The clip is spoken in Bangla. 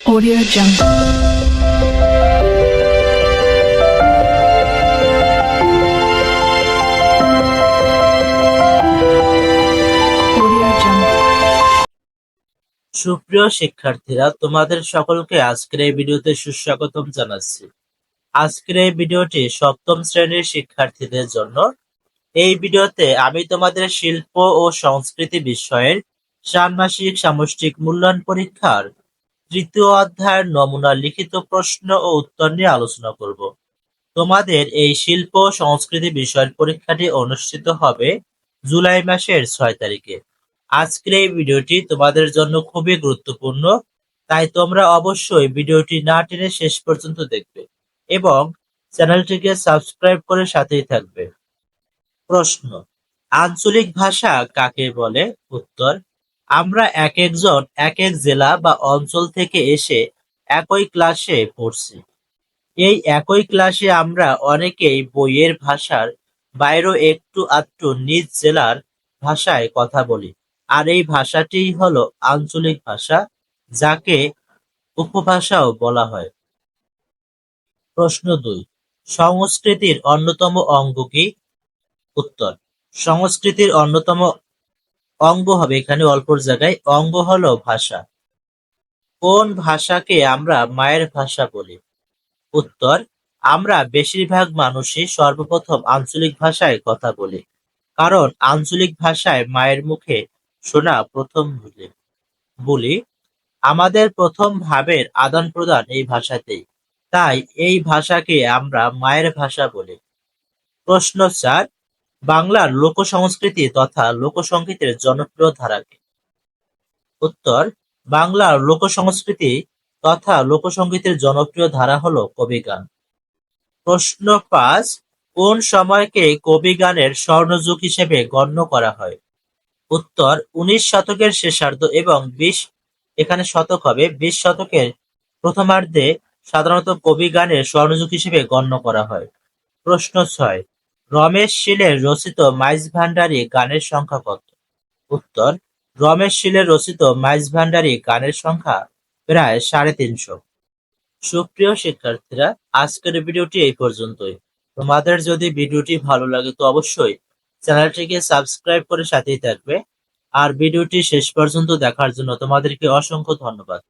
Audio Jungle. সুপ্রিয় শিক্ষার্থীরা, তোমাদের সকলকে আজকের এই ভিডিওতে সুস্বাগতম জানাচ্ছি। আজকের এই ভিডিওটি সপ্তম শ্রেণির শিক্ষার্থীদের জন্য। এই ভিডিওতে আমি তোমাদের শিল্প ও সংস্কৃতি বিষয়ের ষান্মাসিক সামষ্টিক মূল্যায়ন পরীক্ষার তৃতীয় অধ্যায়ের নমুনা লিখিত প্রশ্ন ও উত্তর নিয়ে আলোচনা করব। তোমাদের এই শিল্প সংস্কৃতি বিষয়ের পরীক্ষাটি অনুষ্ঠিত হবে জুলাই মাসের ছয় তারিখে। আজকের এই ভিডিওটি তোমাদের জন্য খুবই গুরুত্বপূর্ণ, তাই তোমরা অবশ্যই ভিডিওটি না টেনে শেষ পর্যন্ত দেখবে এবং চ্যানেলটিকে সাবস্ক্রাইব করে সাথেই থাকবে। প্রশ্ন, আঞ্চলিক ভাষা কাকে বলে? উত্তর আমরা এক একজন, এক এক জেলা বা অঞ্চল থেকে এসে একই ক্লাসে পড়ছি। এই একই ক্লাসে আমরা অনেকেই বইয়ের ভাষার বাইরেও একটু আধটু নিজ জেলার ভাষায় কথা বলি। আর এই ভাষাটিই হলো আঞ্চলিক ভাষা, যাকে উপভাষাও বলা হয়। প্রশ্ন দুই, সংস্কৃতির অন্যতম অঙ্গ কি? উত্তর, সংস্কৃতির অন্যতম অঙ্গ হবে এখানে অল্পর জায়গায়, অঙ্গ হলো ভাষা। কোন ভাষাকে আমরা মায়ের ভাষা বলি? উত্তর, আমরা বেশিরভাগ মানুষই সর্বপ্রথম আঞ্চলিক ভাষায় কথা বলি, কারণ আঞ্চলিক ভাষায় মায়ের মুখে শোনা প্রথম বলে বলি, আমাদের প্রথম ভাবের আদান প্রদান এই ভাষাতেই, তাই এই ভাষাকে আমরা মায়ের ভাষা বলি। প্রশ্ন চার বাংলার লোক সংস্কৃতি তথা লোকসঙ্গীতের জনপ্রিয় ধারাকে। উত্তর, বাংলার লোক সংস্কৃতি তথা লোকসঙ্গীতের জনপ্রিয় ধারা হলো কবিগান। প্রশ্ন পাঁচ, কোন সময়কে কবিগানের স্বর্ণযুগ হিসেবে গণ্য করা হয়? উত্তর, উনিশ শতকের শেষার্ধ এবং বিশ, এখানে শতক হবে, বিশ শতকের প্রথমার্ধে সাধারণত কবি গানের স্বর্ণযুগ হিসেবে গণ্য করা হয়। প্রশ্ন ছয় রমেশ শীলের রচিত মাইজ ভান্ডারী গানের সংখ্যা কত? উত্তর, রমেশ শীলের রচিত মাইজ ভান্ডারী গানের সংখ্যা প্রায় সাড়ে তিনশো। সুপ্রিয় শিক্ষার্থীরা, আজকের ভিডিওটি এই পর্যন্তই। তোমাদের যদি ভিডিওটি ভালো লাগে তো অবশ্যই চ্যানেলটিকে সাবস্ক্রাইব করে সাথেই থাকবে। আর ভিডিওটি শেষ পর্যন্ত দেখার জন্য তোমাদেরকে অসংখ্য ধন্যবাদ।